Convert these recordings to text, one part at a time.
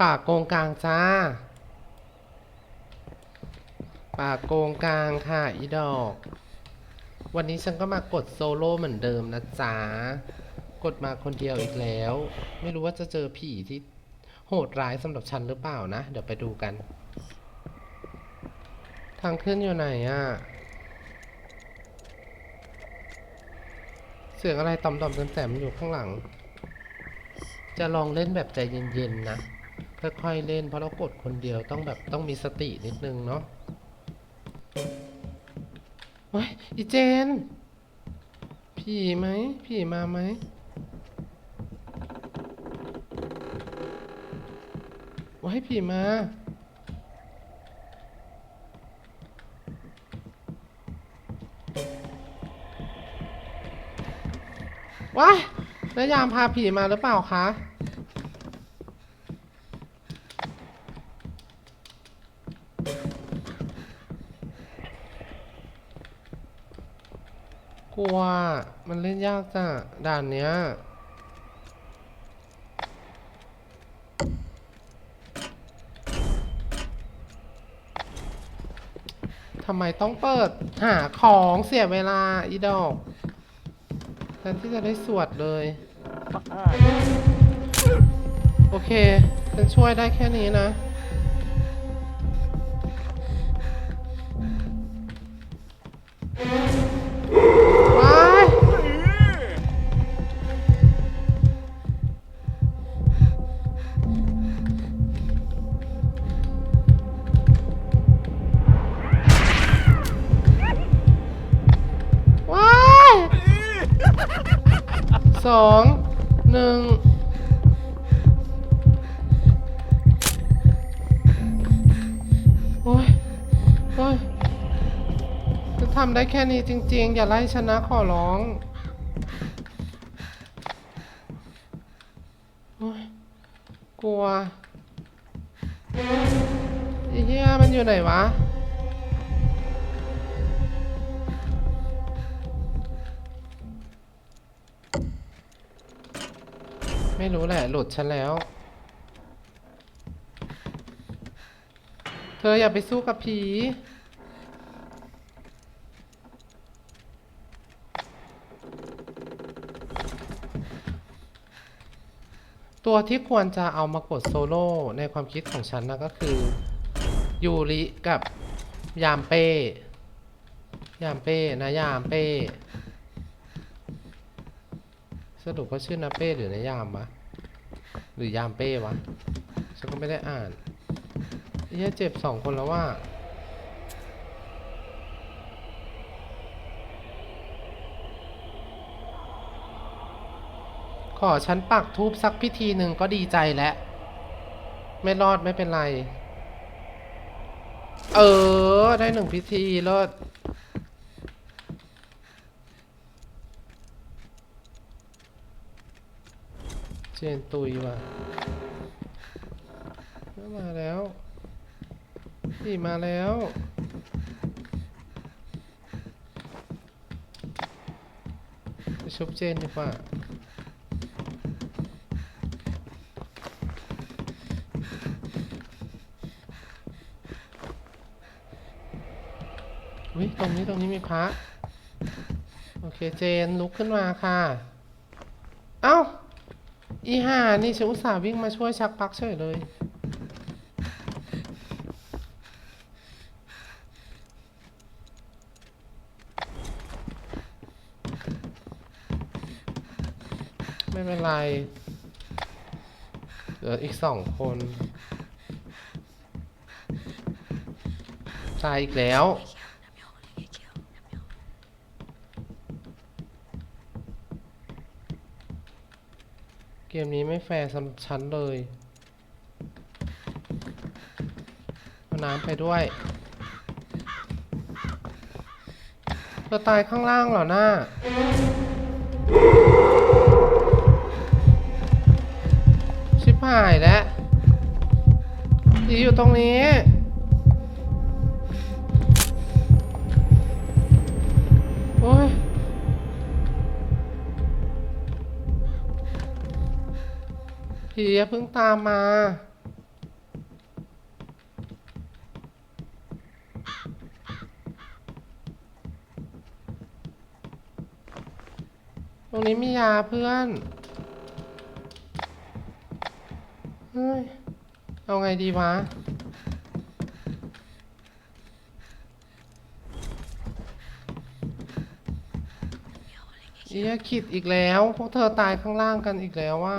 ป่าโกงกลางจ้า ป่าโกงกลางค่ะอีดอก วันนี้ฉันก็มากดโซโล่เหมือนเดิมนะจ๊ะกดมาคนเดียวอีกแล้ว ไม่รู้ว่าจะเจอผีที่โหดร้ายสำหรับฉันหรือเปล่านะ เดี๋ยวไปดูกัน ทางขึ้นอยู่ไหนอะเสียงอะไรต่อมๆแต้มๆอยู่ข้างหลัง จะลองเล่นแบบใจเย็นๆนะ ค่อยๆเล่นเพราะเรากดคนเดียวต้องแบบต้องมีสตินิดนึงเนาะโอ้ยอีเจน ผีไหมผีมาไหมว้ายผีมาว้ายนายามพาผีมาหรือเปล่าคะ ลัว มันเล่นยากจ้ะด่านเนี้ย ทำไมต้องเปิด หาของเสียเวลาอีดอกแทนที่จะได้สวดเลย โอเค ฉันช่วยได้แค่นี้นะว้ สองหนึ่งโอ้ยโอ้ยจะทำได้แค่นี้จริง ๆ อย่าไล่ชนะขอร้องโอ๊ยกลัวไอ้เหี้ยมันอยู่ไหนวะ ไม่รู้แหละ หลุดฉันแล้ว เธออย่าไปสู้กับผี ตัวที่ควรจะเอามากดโซโล่ในความคิดของฉันนะก็คือ ยูริกับยามเป้ ยามเป้นะยามเป้ รุปว่าชื่อนาเป้หรือนะยามวะหรือยามเป้วะฉันก็ไม่ได้อ่านเฮียเจ็บสองคนแล้วว่าขอฉันปักทูบสักพิธีหนึ่งก็ดีใจแล้ว ไม่รอดไม่เป็นไร เออ ได้หนึ่งพิธีเลิศ เจนตุยว่ะมาแล้วพี่มาแล้วไปชุบเจนดีกว่าอุ้ยตรงนี้ตรงนี้มีพระ โอเคเจนลุกขึ้นมาค่ะ เอ้า อีห่านี่ฉันอุตส่าห์วิ่งมาช่วยชักปลักเฉยเลย ไม่เป็นไร เหลืออีกสองคนตายอีกแล้ว เกมนี้ไม่แฟร์สำหรับฉันเลยเอาน้ำไปด้วยเธอตายข้างล่างเหรอหน้า ชิบหายแล้วผีอยู่ตรงนี้ โอ้ย ทียเพิ่งตามมา ตรงนี้มียาเพื่อน เฮ้ย เอาไงดีวะเอียคิดอีกแล้ว พวกเธอตายข้างล่างกันอีกแล้วว่า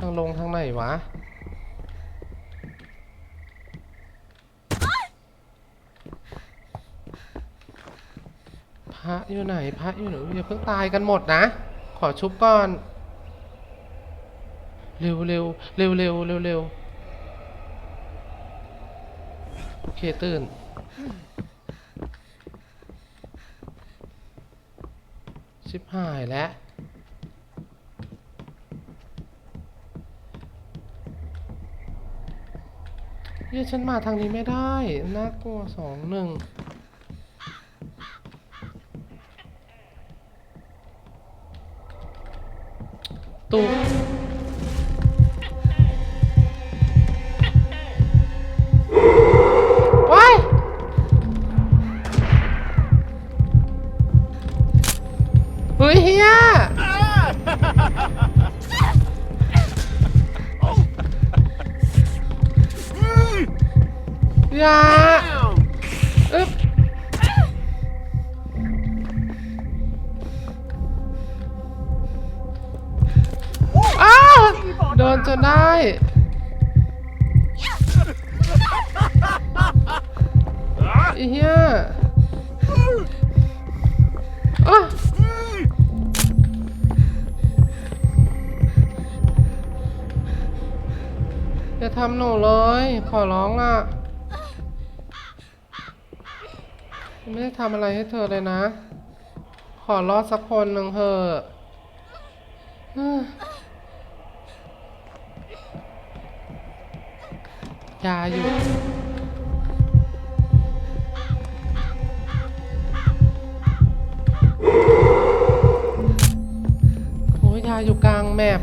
ทางลงทางไหนวะ พระอยู่ไหน พระอยู่ไหนอย่าเพิ่งตายกันหมดนะ ขอชุบก่อน เร็วเร็วเร็วเร็วเร็วเร็วโอเคตื่นชิบหายแล้ว เฮ้ยฉันมาทางนี้ไม่ได้น่ากลัวสองหนึ่ง จนได้ ไอ้เฮียอะอย่าทำหนูเลย ขอร้องอะ ไม่ได้ทำอะไรให้เธอเลยนะ ขอรอดสักคนหนึ่งเถอะเฮ้ ยาอยู่ โอ้ยยาอยู่กลางแมป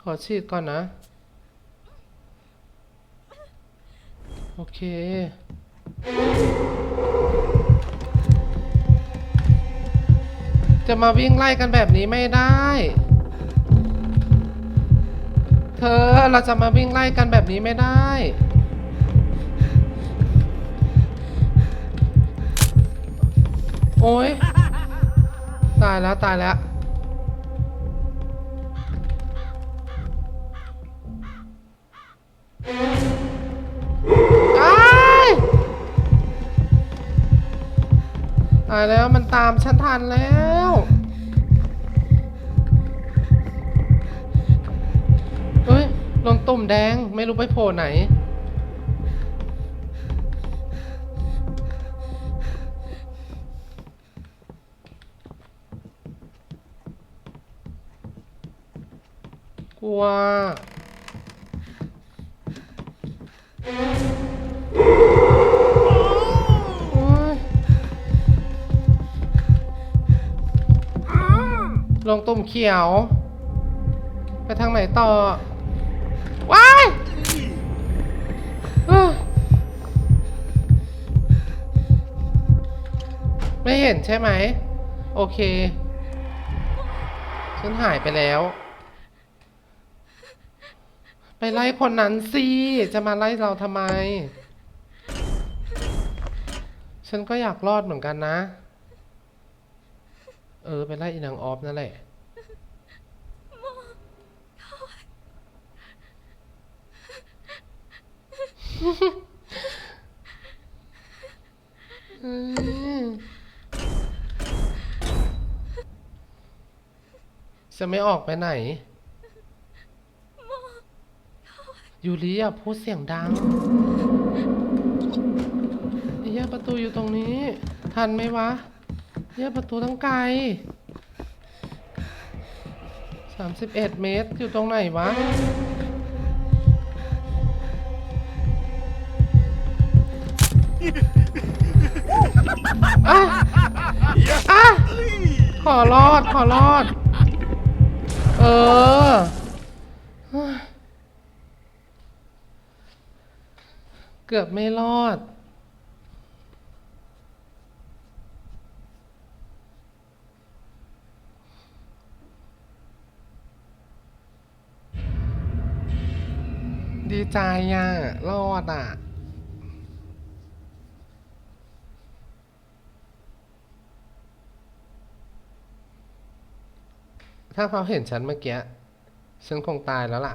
ขอฉีดก่อนนะ โอเค จะมาวิ่งไล่กันแบบนี้ไม่ได้ เธอเราจะมาวิ่งไล่กันแบบนี้ไม่ได้ โอ้ยตายแล้วตายแล้วายแล้วมันตามฉันทันแล้ว เฮ้ย ลงตุ่มแดงไม่รู้ไปโผล่ไหน กลัว เขียว ไปทางไหนต่อ ว้ายไม่เห็นใช่ไหม โอเค ฉันหายไปแล้ว ไปไล่คนนั้นสิ จะมาไล่เราทำไม ฉันก็อยากรอดเหมือนกันนะ เออ ไปไล่อีนางออฟนั่นแหละ จะไม่ออกไปไหนยูริอะพูดเสียงดังเหี้ยประตูอยู่ตรงนี้ ทันไหมวะเหี้ยประตูทั้งไกลสามสิบเอ็ดเมตรอยู่ตรงไหนวะอะอะขอรอด ขอรอด ออ เกือบไม่รอด ดีใจอะ รอดอะ ถ้าเขาเห็นฉันเมื่อกี้ ฉันคงตายแล้วล่ะ